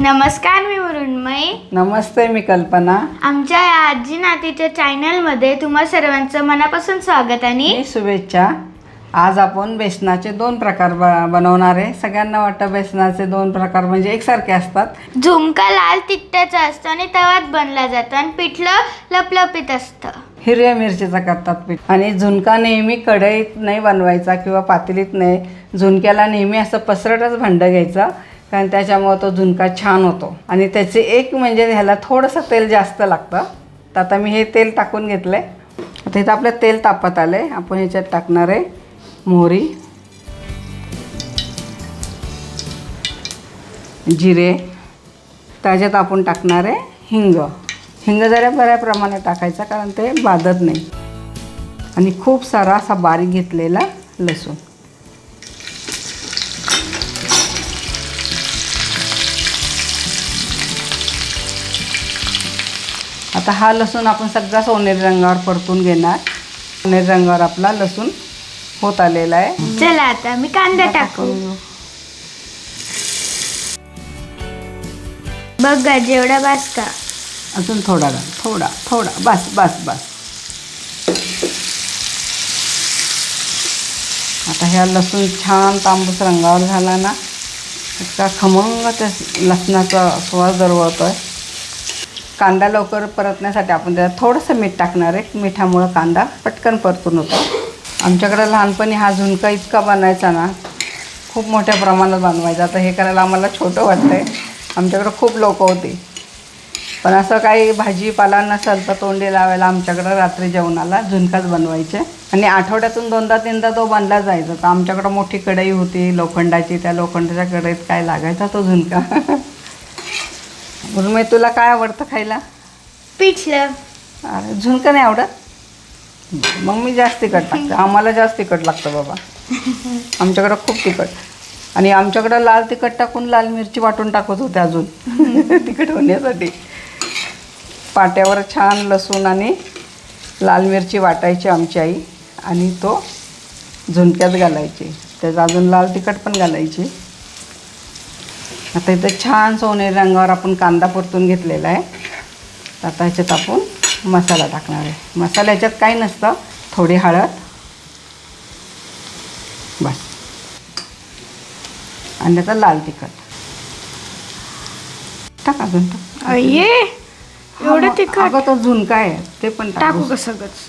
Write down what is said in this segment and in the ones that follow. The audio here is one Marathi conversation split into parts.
नमस्कार मी मृण्मयी नमस्ते मी कल्पना. आमच्या या आजी नातीच्या चॅनलमध्ये तुम्हा सर्वांचं मनापासून स्वागत आणि मी शुभेच्छा. आज आपण बेसनाचे दोन प्रकार ब बनवणार आहे. सगळ्यांना वाटतं बेसनाचे दोन प्रकार म्हणजे एकसारखे असतात. झुमका लाल तिखटाचा असतो आणि तवात बनला जातो आणि पिठलं लपलपीत असतं. हिरव्या मिरचीचा करतात पीठ. आणि झुणका नेहमी कढईत नाही बनवायचा किंवा पातेलीत नाही. झुणक्याला नेहमी असं पसरटच भांडं घ्यायचं. कारण त्याच्यामुळं तो झुणका छान होतो. आणि त्याचे एक म्हणजे ह्याला थोडंसं तेल जास्त लागतं. तर आता मी हे तेल टाकून घेतलं आहे आता इथं आपलं तेल तापत आलं आहे आपण ह्याच्यात टाकणार आहे मोहरी जिरे. त्याच्यात आपण टाकणार आहे हिंग. हिंग जरा बऱ्या प्रमाणात टाकायचा कारण ते बाधत नाही. आणि खूप सारा असा बारीक घेतलेला लसूण. आता हा लसूण आपण सगळा सोनेरी रंगावर परतून घेणार. सोनेरी रंगावर आपला लसूण होत आलेला आहे. चला आता मी कांदा टाकू. बघा जेवढा बासका अजून थोडा घाल थोडा थोडा. बस बस बस. आता ह्या लसूण छान तांबूस रंगावर झाला ना. इतका खमंग त्या लसणाचा सुवास दरवळतो आहे कांदा लवकर परतण्यासाठी आपण त्यात थोडंसं मीठ टाकणार आहे. मिठामुळं कांदा पटकन परतून होतो. आमच्याकडे लहानपणी हा झुणका इतका बनायचा ना खूप मोठ्या प्रमाणात बनवायचा. आता हे करायला आम्हाला छोटं वाटतं आहे आमच्याकडं खूप लोक होती. पण असं काही भाजीपाला नसेल तर तोंडी लावायला आमच्याकडं रात्री जेवणाला झुणकाच बनवायचे. आणि आठवड्यातून दोनदा तीनदा तो बनला जायचा. तर आमच्याकडं मोठी कढई होती लोखंडाची. त्या लोखंडाच्या कढईत काय लागायचा तो झुणका. उर्मी तुला काय आवडतं खायला? पिठलं. अरे झुणका नाही आवडत? मग मी जास्त तिखट टाकते आम्हाला जास्त तिखट लागतं बाबा. आमच्याकडं खूप तिखट. आणि आमच्याकडं लाल तिखट टाकून लाल मिरची वाटून टाकत होते अजून. तिखट होण्यासाठी. पाट्यावर छान लसूण आणि लाल मिरची वाटायची आमची आई. आणि तो झुणक्यात घालायची. त्यात अजून लाल तिखट पण घालायची. आता इथं छान सोनेरी रंगावर आपण कांदा परतून घेतलेला आहे. आता ह्याच्यात आपण मसाला टाकणार आहे. मसाला ह्याच्यात काही नसतं थोडी हळद. बस. आणि आता लाल तिखट. टाक अजून टाक. एवढं तिखट. तो झुणका आहे ते पण टाक. का सगळंच?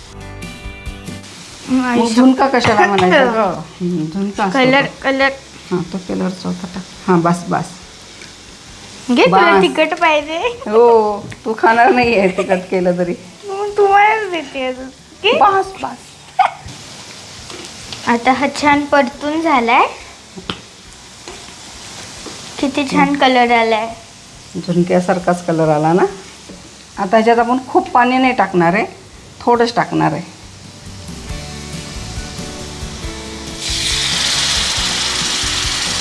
झुणका कशाला म्हणायचं झुणका कलर. कलर. हां तो कलरचा होता टाक. हां बस बस. घे तुला. तिखट पाहिजे. हो तू खाणार नाही आहे तिखट केलं तरी. मग तुम्हालाच देते अजून. घे. बस बस. आता हा छान परतून झालाय. किती छान कलर आलाय. झुणक्यासारखाच कलर आला ना? आता ह्याच्यात आपण खूप पाणी नाही टाकणार आहे थोडंच टाकणार आहे.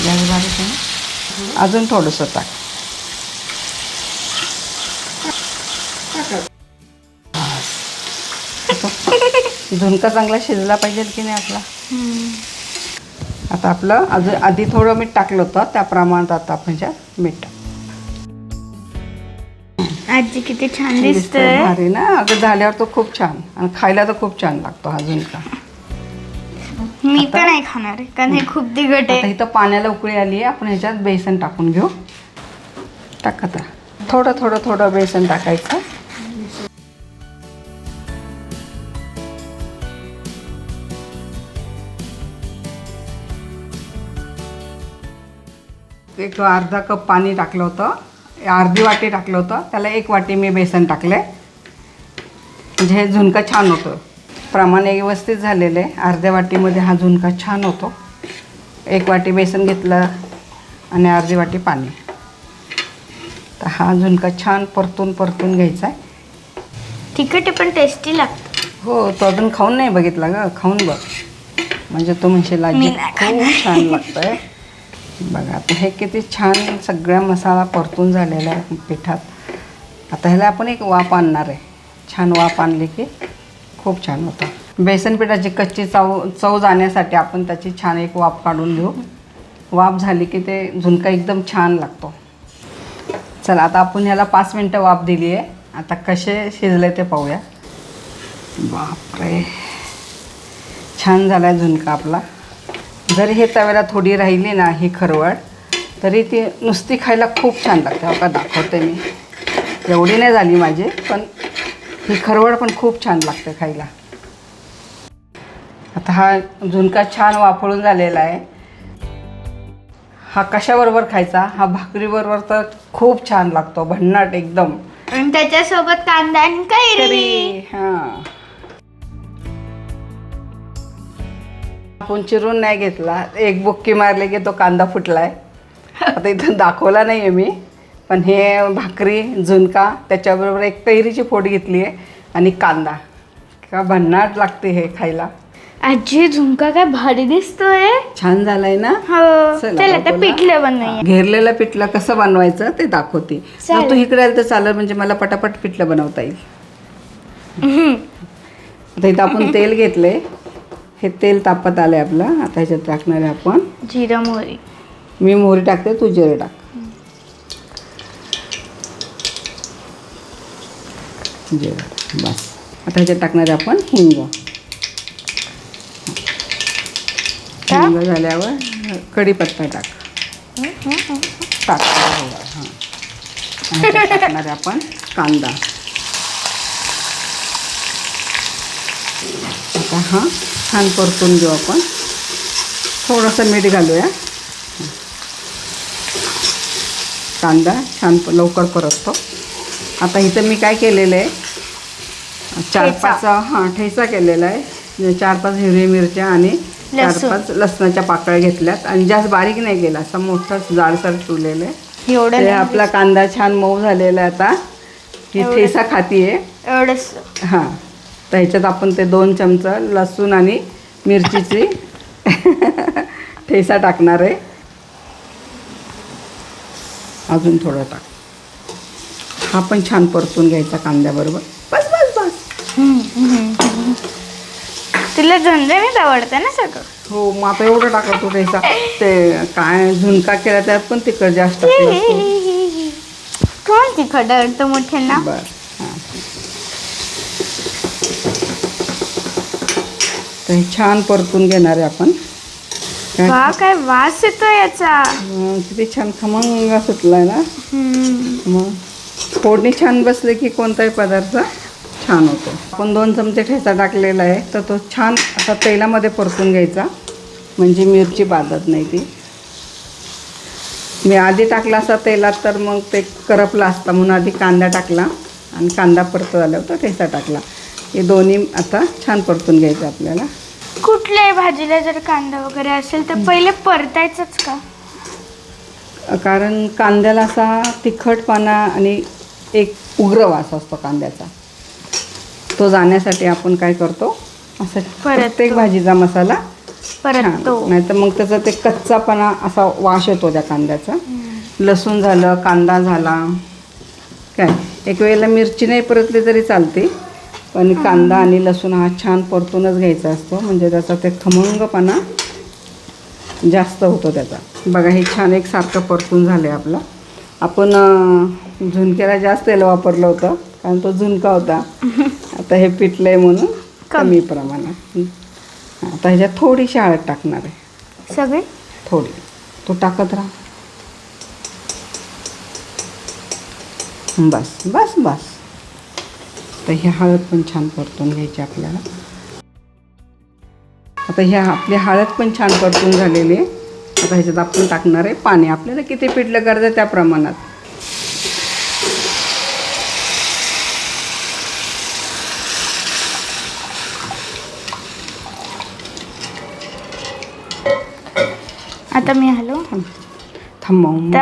गॅस बारीक आहे ना? अजून थोडंसं टाक. झुणका चांगला शिजला पाहिजे की नाही आपला? आता आपलं अजून आधी थोडं मीठ टाकलं होतं त्या प्रमाणात आता आपण मीठ. आजी किती छान दिसतोय. भारी ना? अगं झाल्यावर तो खूप छान आणि खायला तर खूप छान लागतो हा झुणका. मी तर नाही खाणार कारण हे खूप तिखट आता आहे इथं पाण्याला उकळी आली आहे आपण ह्याच्यात बेसन टाकून घेऊ. टाक आता. थोडं थोडं थोडं बेसन टाकायचं. एक अर्धा कप पाणी टाकलं होतं. अर्धी वाटी टाकलं होतं. त्याला एक वाटी मी बेसन टाकले. म्हणजे हे झुणका छान होतं. प्रमाण व्यवस्थित झालेलं. आहे अर्ध्या वाटीमध्ये हा झुणका छान होतो. एक वाटी बेसन घेतलं आणि अर्धी वाटी पाणी. तर हा झुणका छान परतून परतून घ्यायचा आहे. तिखट आहे पण टेस्टी लागतं. हो तो अजून खाऊन नाही बघितला ग. खाऊन बघ. म्हणजे तो म्हणशील आजी मी नाही खूप छान लागतंय. बघा आता हे किती छान सगळ्या मसाला परतून झालेला आहे पिठात. आता ह्याला आपण एक वाफ आणणार आहे. छान वाफ आणली की खूप छान होतं. बेसन पिठाची कच्ची चव चव जाण्यासाठी आपण त्याची छान एक वाफ काढून घेऊ. वाफ झाली की ते झुणका एकदम छान लागतो. चला आता आपण ह्याला पाच मिनटं वाफ दिली आहे. आता कसे शिजले ते पाहूया. बापरे. छान झाला आहे झुणका आपला. जरी हे तव्याला थोडी राहिली ना ही खरवड तरी ती नुसती खायला खूप छान लागते. हो का? दाखवते मी. एवढी नाही झाली माझी पण ही खरवड पण खूप छान लागते खायला. आता हा झुणका छान वाफळून झालेला आहे. हा कशाबरोबर खायचा? हा भाकरीबरोबर तर खूप छान लागतो भन्नाट एकदम. आणि त्याच्यासोबत कांदा आणि कैरी हां. आपण चिरून नाही घेतला. एक बुक्की मारले की तो कांदा फुटलाय. आता इथं दाखवला नाही आहे मी पण हे भाकरी झुणका त्याच्याबरोबर एक कैरीची फोड घेतली आहे आणि कांदा. का भन्नाट लागते हे खायला. आजी झुमका काय भारी दिसतोय? छान झालाय ना? हो. चला, चल आता बघू ना. पिठलं बनवूया घेरलेलं पिठलं कसं बनवायचं ते दाखवते. तू इकडे आलं तर चालेल म्हणजे मला पटापट पिठलं बनवता येईल. आता इथं आपण तेल घेतले हे तेल तापत आलंय आपलं. आता ह्याच्यात टाकणार आहे आपण. जिरा मोहरी. मी मोहरी टाकते तू जिरे टाक. जिरे. बस. आता ह्याच्यात टाकणार आहे आपण हिंग? हिंग झाल्यावर कढीपत्ता टाक. टाक. हां. टाकणार आहे आपण कांदा. आता हा. छान परतून घेऊ आपण. थोडंसं मीठ घालूया. कांदा छान लवकर परततो. आता इथं मी काय केलेलं आहे? चार. पाच हां ठेचा केलेला आहे. चार पाच हिरवी मिरच्या आणि चार. पाच लसणाच्या पाकळ्या घेतल्यात. आणि जास्त बारीक नाही केला असा मोठा जाडसर ठेवलेलं आहे. एवढं आपला कांदा छान मऊ झालेला आहे आता. ही एवढं. ठेचा खातीये. एवढंच. हां. तर ह्याच्यात आपण ते दोन चमचा लसूण आणि मिरचीची ठेसा टाकणार आहे. अजून थोडं टाक. हा पण छान परतून घ्यायचा कांद्याबरोबर. बस बस बस. तुला झणझणीत आवडतं ना सगळं. हो मग आता एवढं टाकतो ठेसा. ते काय झुणका केला त्यात पण तिखट जास्त. कोण तिखट आवडतं मोठ्यांना. बरं हां. तर हे छान परतून घेणार आहे आपण. काय? वा काय वास येतो याचा. किती छान खमंग सुटलाय ना. मग फोडणी छान बसले की कोणताही पदार्थ छान होतो. आपण दोन चमचे ठेचा टाकलेला आहे तर तो छान असा तेलामध्ये परतून घ्यायचा. म्हणजे मिरची बाधत नाही ती. मी आधी टाकला असा तेलात तर मग ते करपला असता म्हणून आधी कांदा टाकला. आणि कांदा परत झाल्यावर तो ठेचा टाकला. हे दोन्ही आता छान परतून घ्यायचं आपल्याला. कुठल्याही भाजीला जर कांदा वगैरे असेल तर पहिले परतायचंच का? कारण कांद्याला असा तिखटपणा आणि एक उग्र वास असतो कांद्याचा. तो जाण्यासाठी आपण काय करतो? असं प्रत्येक भाजीचा मसाला परततो. नाही तर मग त्याचा ते कच्चापणा असा वास येतो त्या कांद्याचा. लसूण झालं कांदा झाला. काय? एक वेळेला मिरची नाही परतली तरी चालते. पण कांदा आणि लसूण हा छान परतूनच घ्यायचा असतो. म्हणजे त्याचा ते खमंगपणा जास्त होतो त्याचा. बघा हे छान एक सारखं परतून झालं आहे आपलं. आपण झुणक्याला जास्त तेल वापरलं होतं कारण तो झुणका होता. आता हे पिठलं आहे म्हणून कमी. प्रमाणात. आता ह्याच्यात थोडीशी हळद टाकणार आहे. सगळे? थोडी. तो टाकत राहा. बस बस बस. तर ही हळद पण छान परतून घ्यायची आपल्याला. आता ह्या आपली हळद पण छान परतून झालेली आहे. आता ह्याच्यात आपण टाकणार आहे पाणी. आपल्याला किती पिठलं करायचं त्या प्रमाणात. आता मी हॅलो थांब. थांबव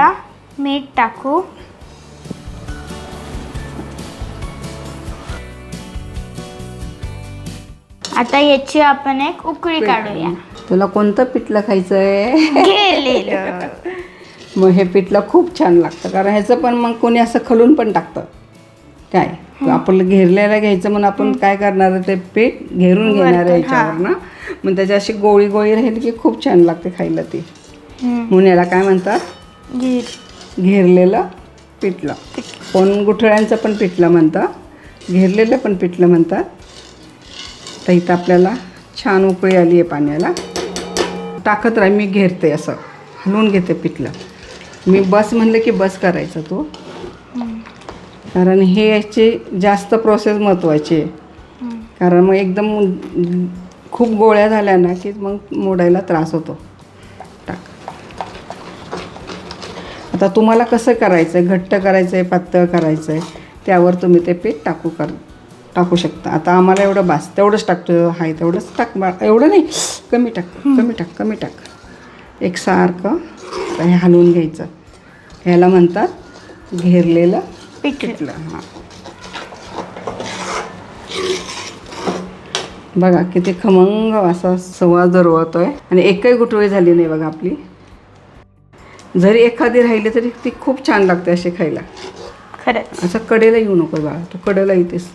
मीठ टाकू. आता याची आपण एक उकळी काढूया. तुला कोणतं पिठलं खायचं आहे मग हे पिठलं खूप छान लागतं कारण ह्याचं पण मग कोणी असं खलून पण टाकतं. काय? आपलं घेरलेलं घ्यायचं म्हणून आपण काय करणार आहे ते पीठ घेरून घेणार आहे याच्यावर ना मग त्याची अशी गोळी गोळी राहिली की खूप छान लागते खायला ती. म्हणून याला काय म्हणतात? घेरलेलं पिठलं. कोण गुठळ्यांचं पण पिठलं म्हणतं. घेरलेलं पण पिठलं म्हणतात. तर इथं आपल्याला छान उकळी आली आहे पाण्याला. टाकत राही मी घेरते असं. हलवून घेते पिठलं. मी बस म्हणलं की बस करायचं तो. कारण हे याची जास्त प्रोसेस महत्त्वाची आहे. कारण मग एकदम खूप गोळ्या झाल्या ना की मग मोडायला त्रास होतो. टाक. आता तुम्हाला कसं करायचं आहे घट्ट करायचं आहे पातळ करायचं आहे त्यावर तुम्ही ते पीठ टाकू कर टाकू शकता. आता आम्हाला एवढं बास तेवढंच टाकतो. आहे तेवढंच टाक बा एवढं नाही. कमी टाक कमी टाक कमी टाक. एकसारखं आता हे हलवून घ्यायचं. ह्याला म्हणतात घेरलेलं पिठलं. हां. बघा किती खमंग असा संवाद दरवळतो आहे आणि एकही गुठळी झाली नाही बघा आपली. जरी एखादी राहिली तरी ती खूप छान लागते अशी खायला. खरंच. असं कडेला येऊ नको बाळा तू कडेला येतेस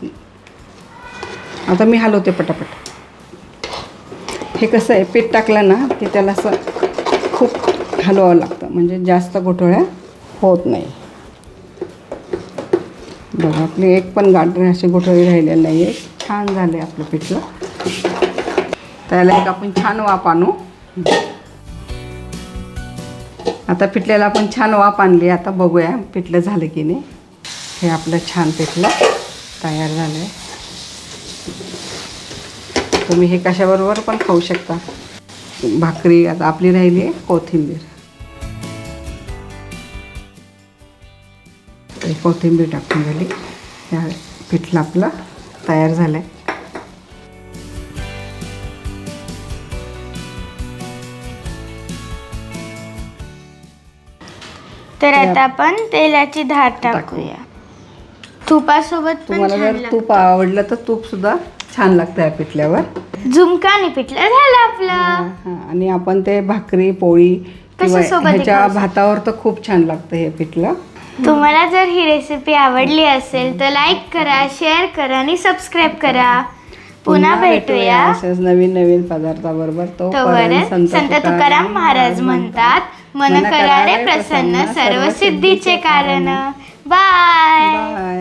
आता मी हलवते पटापट. हे कसं आहे पीठ टाकलं ना की त्याला असं खूप हलवावं लागतं. म्हणजे जास्त गोठवळ्या होत नाही. बघा आपली एक पण गाठ अशी गोठवळी राहिलेली नाही आहे छान झाले आपलं पिठलं. त्याला एक आपण छान वाफ आणू. आता पिठल्याला आपण छान वाफ आणली. आता बघूया पिठलं झालं की नाही. हे आपलं छान पिठलं तयार झालं आहे तुम्ही हे कशाबरोबर पण खाऊ शकता. भाकरी आता आपली राहिली आहे कोथिंबीर. कोथिंबीर टाकून झाली. ह्या पिठलं आपलं तयार झालं आहे तर आता आपण तेलाची धार टाकू. टाकूया. तुपासोबत तुम्हाला जर तूप आवडलं तर तूपसुद्धा छान लागतं पिठल्यावर. झुमका आणि पिठलं झालं आपलं. हां आणि आपण ते भाकरी पोळी किंवा ह्याच्या खाऊ. भातावर तर खूप छान लागतं हे पिठलं. तुम्हाला जर ही रेसिपी आवडली असेल तर लाईक करा शेअर करा आणि सबस्क्राईब करा. पुन्हा भेटूया अशाच नवीन नवीन पदार्थाबरोबर. तो संत तुकाराम महाराज म्हणतात. मन करारे प्रसन्न सर्व सिद्धीचे कारण. Bye bye